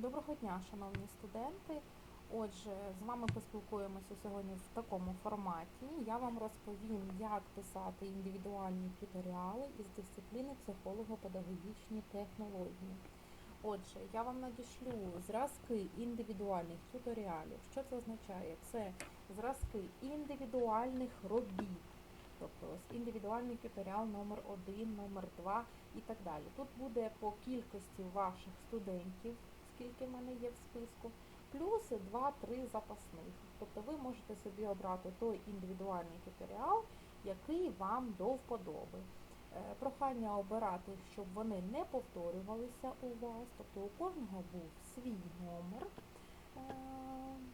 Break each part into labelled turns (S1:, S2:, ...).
S1: Доброго дня, шановні студенти. Отже, з вами поспілкуємося сьогодні в такому форматі. Я вам розповім, як писати індивідуальні туторіали із дисципліни психолого-педагогічні технології. Отже, я вам надішлю зразки індивідуальних туторіалів. Що це означає? Це зразки індивідуальних робіт. Тобто ось індивідуальний туторіал номер 1 номер 2 і так далі. Тут буде по кількості ваших студентів, скільки в мене є в списку, плюс 2-3 запасних. Тобто ви можете собі обрати той індивідуальний туторіал, який вам до вподоби. Е, Прохання обирати, щоб вони не повторювалися у вас, тобто у кожного був свій номер е,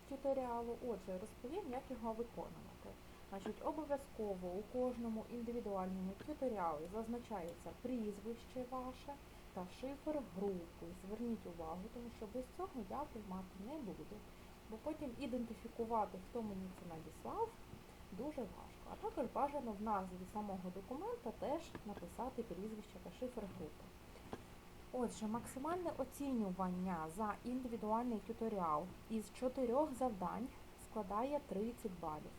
S1: туторіалу. Отже, розповім, як його виконувати. Значить, обов'язково у кожному індивідуальному туторіалі зазначається прізвище ваше та шифр групи. Зверніть увагу, тому що без цього я приймати не буду. Бо потім ідентифікувати, хто мені це надіслав, дуже важко. А також бажано в назві самого документа теж написати прізвище та шифр групи. Отже, максимальне оцінювання за індивідуальний туторіал із чотирьох завдань складає 30 балів.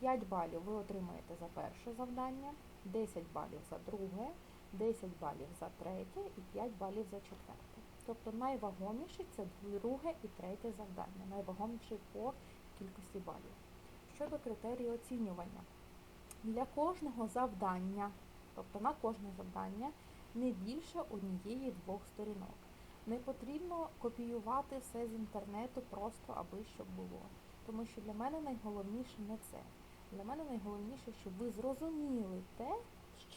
S1: 5 балів ви отримаєте за перше завдання, 10 балів за друге, 10 балів за третє і 5 балів за четверте. Тобто найвагоміші це друге і третє завдання, найвагоміші по кількості балів. Щодо критерію оцінювання, для кожного завдання, тобто на кожне завдання, не більше однієї-двох сторінок. Не потрібно копіювати все з інтернету просто аби щоб було. Тому що для мене найголовніше не це. Для мене найголовніше, щоб ви зрозуміли те,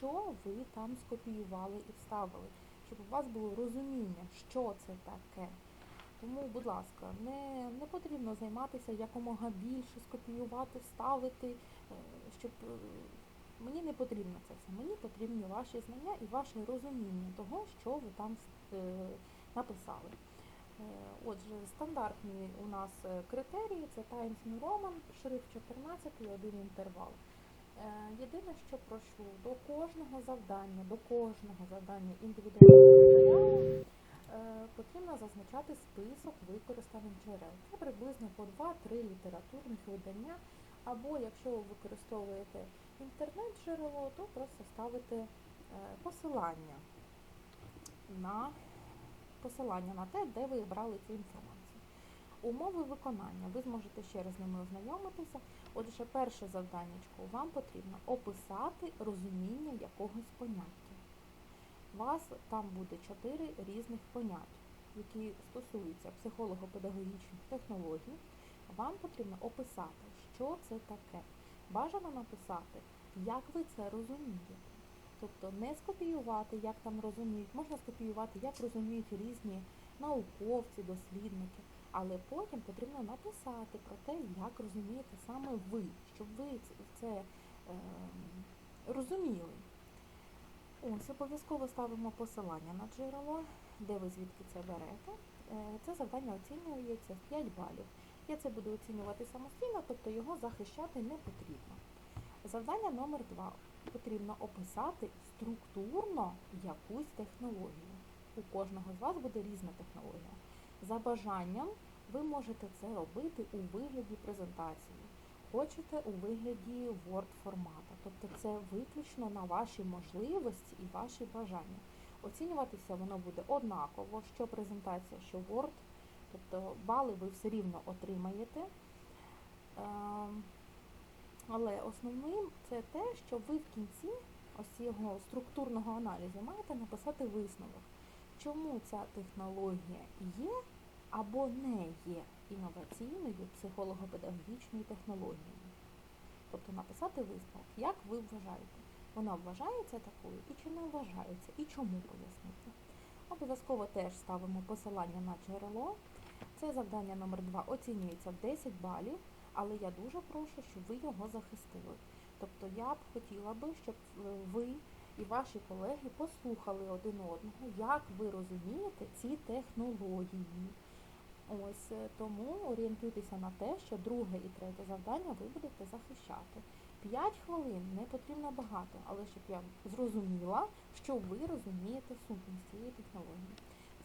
S1: що ви там скопіювали і вставили, щоб у вас було розуміння, що це таке. Тому, будь ласка, не, не потрібно займатися якомога більше, скопіювати, вставити, е, щоб е, мені не потрібно це все. Мені потрібні ваші знання і ваше розуміння того, що ви там е, написали. Отже, стандартні у нас критерії це Times New Roman, шрифт 14 і один інтервал. Е, Єдине, що прошу, до кожного завдання, до кожного завдання індивідуального матеріалу е, потрібно зазначати список використаних джерел. Це приблизно по 2-3 літературних видання, або якщо ви використовуєте інтернет-джерело, то просто ставите е, посилання на посилання на те, де ви брали цю інформацію. Умови виконання. Ви зможете ще раз з ними ознайомитися. Отже, перше завданнячко вам потрібно описати розуміння якогось поняття. У вас там буде чотири різних понять, які стосуються психолого-педагогічних технологій. Вам потрібно описати, що це таке. Бажано написати, як ви це розумієте. Тобто не скопіювати, як там розуміють, можна скопіювати, як розуміють різні науковці, дослідники, але потім потрібно написати про те, як розумієте саме ви, щоб ви це, е, розуміли. Ось обов'язково ставимо посилання на джерело, де ви звідки це берете. Е, Це завдання оцінюється в 5 балів. Я це буду оцінювати самостійно, тобто його захищати не потрібно. Завдання номер 2 потрібно описати структурно якусь технологію. У кожного з вас буде різна технологія. За бажанням ви можете це робити у вигляді презентації. Хочете у вигляді Word формата. Тобто це виключно на ваші можливості і ваші бажання. Оцінюватися воно буде однаково, що презентація, що Word. Тобто бали ви все рівно отримаєте. Ем, але основним це те, що ви в кінці ось цього структурного аналізу маєте написати висновок, чому ця технологія є або не є інноваційною психолого-педагогічною технологією. Тобто написати висновок, як ви вважаєте, вона вважається такою і чи не вважається, і чому пояснити. Обов'язково теж ставимо посилання на джерело. Це завдання номер 2 оцінюється в 10 балів але я дуже прошу, щоб ви його захистили. Тобто я б хотіла би, щоб е, ви і ваші колеги послухали один одного, як ви розумієте ці технології. Ось е, тому орієнтуйтеся на те, що друге і третє завдання ви будете захищати. П'ять хвилин не потрібно багато, але щоб я зрозуміла, що ви розумієте сутність цієї технології.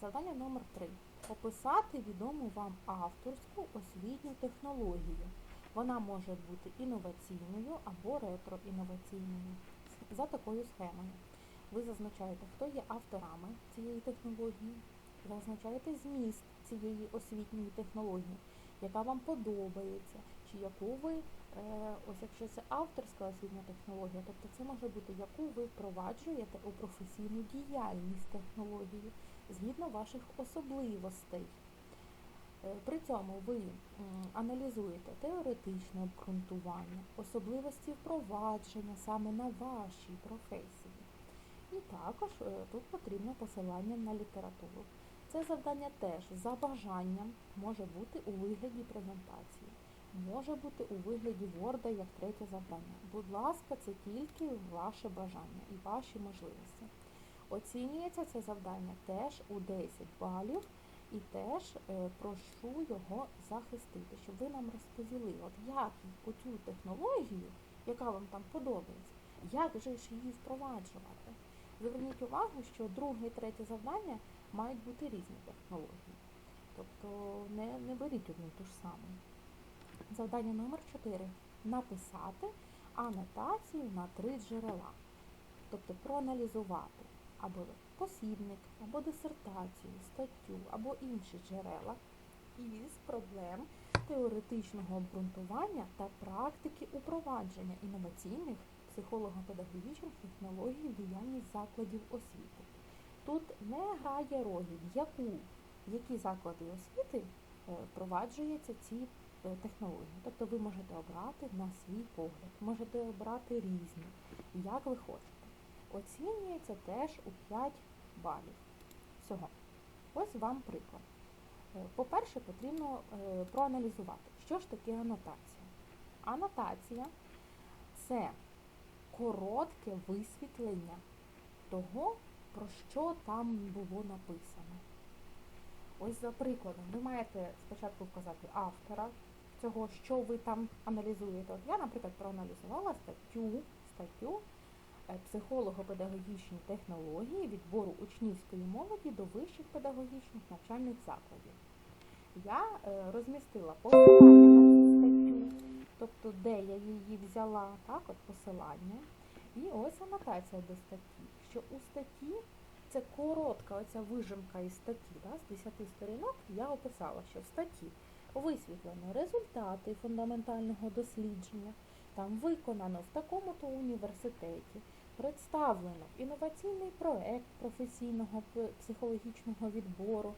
S1: Завдання номер 3 описати відому вам авторську освітню технологію. Вона може бути інноваційною або ретроінноваційною за такою схемою. Ви зазначаєте, хто є авторами цієї технології, зазначаєте зміст цієї освітньої технології, яка вам подобається, чи яку ви, е, ось якщо це авторська освітня технологія, тобто це може бути, яку ви впроваджуєте у професійну діяльність технології згідно ваших особливостей. Е, При цьому ви аналізуєте теоретичне обґрунтування, особливості впровадження саме на вашій професії. І також е, тут потрібно посилання на літературу. Це завдання теж за бажанням може бути у вигляді презентації, може бути у вигляді Word як третє завдання. Будь ласка, це тільки ваше бажання і ваші можливості. Оцінюється це завдання теж у 10 балів і теж е, прошу його захистити, щоб ви нам розповіли, от як оцю технологію, яка вам там подобається, як же ж її впроваджувати. Зверніть увагу, що друге і третє завдання мають бути різні технології. Тобто не, не беріть одну ту ж саму. Завдання номер 4. Написати анотацію на три джерела. Тобто проаналізувати або посібник, або дисертацію, статтю, або інші джерела із проблем теоретичного обґрунтування та практики упровадження інноваційних психолого-педагогічних технологій в діяльність закладів освіти. Тут не грає ролі, яку, які заклади освіти е, впроваджуються ці е, технології. Тобто ви можете обрати на свій погляд, можете обрати різні, як ви хочете. Оцінюється теж у 5 балів всього. Ось вам приклад. Е, По-перше, потрібно е, проаналізувати, що ж таке анотація. Анотація це коротке висвітлення того, про що там було написано. Ось за прикладом, ви маєте спочатку вказати автора цього, що ви там аналізуєте. От я, наприклад, проаналізувала статтю, статтю психолого-педагогічні технології відбору учнівської молоді до вищих педагогічних навчальних закладів. Я е, розмістила посилання цю тобто де я її взяла, так, от посилання. І ось анотація до статті, що у статті це коротка оця вижимка із статті, да, з 10 сторінок, я описала, що в статті висвітлено результати фундаментального дослідження, там виконано в такому-то університеті, представлено інноваційний проект професійного психологічного відбору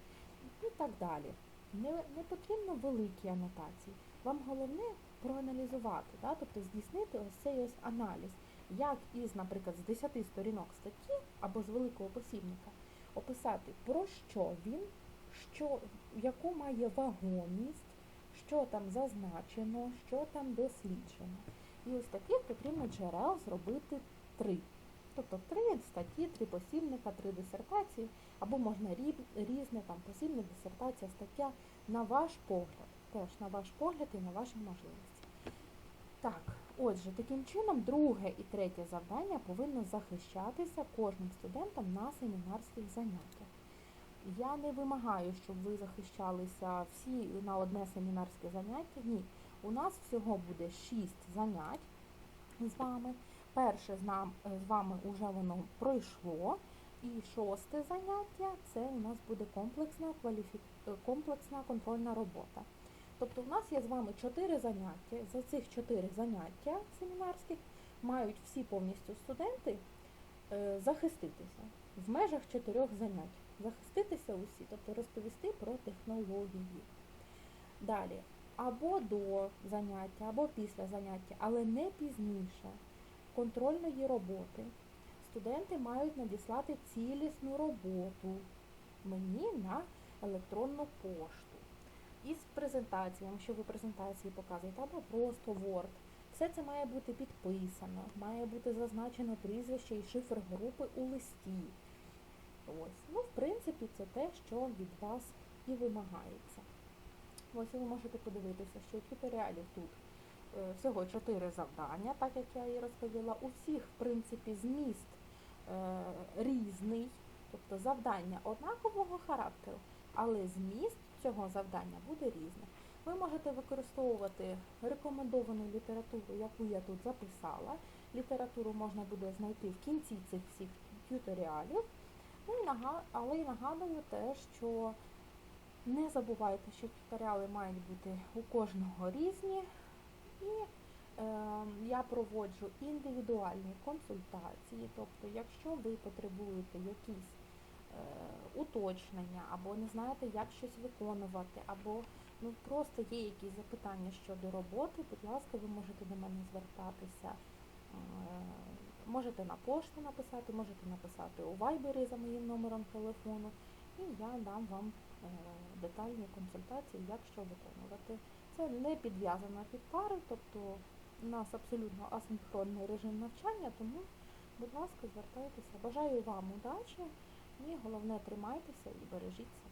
S1: і так далі. Не, не потрібно великі анотації. Вам головне проаналізувати, да, тобто здійснити ось цей ось аналіз, як із, наприклад, з 10 сторінок статті або з великого посібника описати, про що він, що, яку має вагомість, що там зазначено, що там досліджено. І ось таких потрібно джерел зробити три. Тобто три статті, три посібника, три дисертації, або можна різне там посібник, дисертація, стаття на ваш погляд. Теж на ваш погляд і на ваші можливості. Так, отже, таким чином, друге і третє завдання повинно захищатися кожним студентом на семінарських заняттях. Я не вимагаю, щоб ви захищалися всі на одне семінарське заняття. Ні. У нас всього буде шість занять з вами. Перше з, нам, з вами вже воно пройшло. І шосте заняття це у нас буде комплексна, кваліфі... е, комплексна контрольна робота. Тобто в нас є з вами чотири заняття. За цих чотири заняття семінарських мають всі повністю студенти е, захиститися в межах чотирьох занять. Захиститися усі, тобто розповісти про технології. Далі, або до заняття, або після заняття, але не пізніше контрольної роботи студенти мають надіслати цілісну роботу мені на електронну пошту. Із презентаціями, що ви презентації показуєте, або просто Word. Все це має бути підписано, має бути зазначено прізвище і шифр групи у листі. Ось. Ну, в принципі, це те, що від вас і вимагається. Ось ви можете подивитися, що у туторіалі тут всього 4 завдання, так як я і розповіла. У всіх, в принципі, зміст е, різний, тобто завдання однакового характеру. але зміст цього завдання буде різний. Ви можете використовувати рекомендовану літературу, яку я тут записала. Літературу можна буде знайти в кінці цих всіх тюторіалів. Ну, але й нагадую те, що не забувайте, що туторіали мають бути у кожного різні. І е, я проводжу індивідуальні консультації. Тобто, якщо ви потребуєте якісь е, уточнення, або не знаєте, як щось виконувати, або ну просто є якісь запитання щодо роботи, будь ласка, ви можете до мене звертатися. Е, Можете на пошту написати, можете написати у вайбері за моїм номером телефону, і я дам вам е, детальні консультації, як що виконувати. Це не підв'язано під пари, тобто у нас абсолютно асинхронний режим навчання, тому, будь ласка, звертайтеся. Бажаю вам удачі і головне тримайтеся і бережіть себе.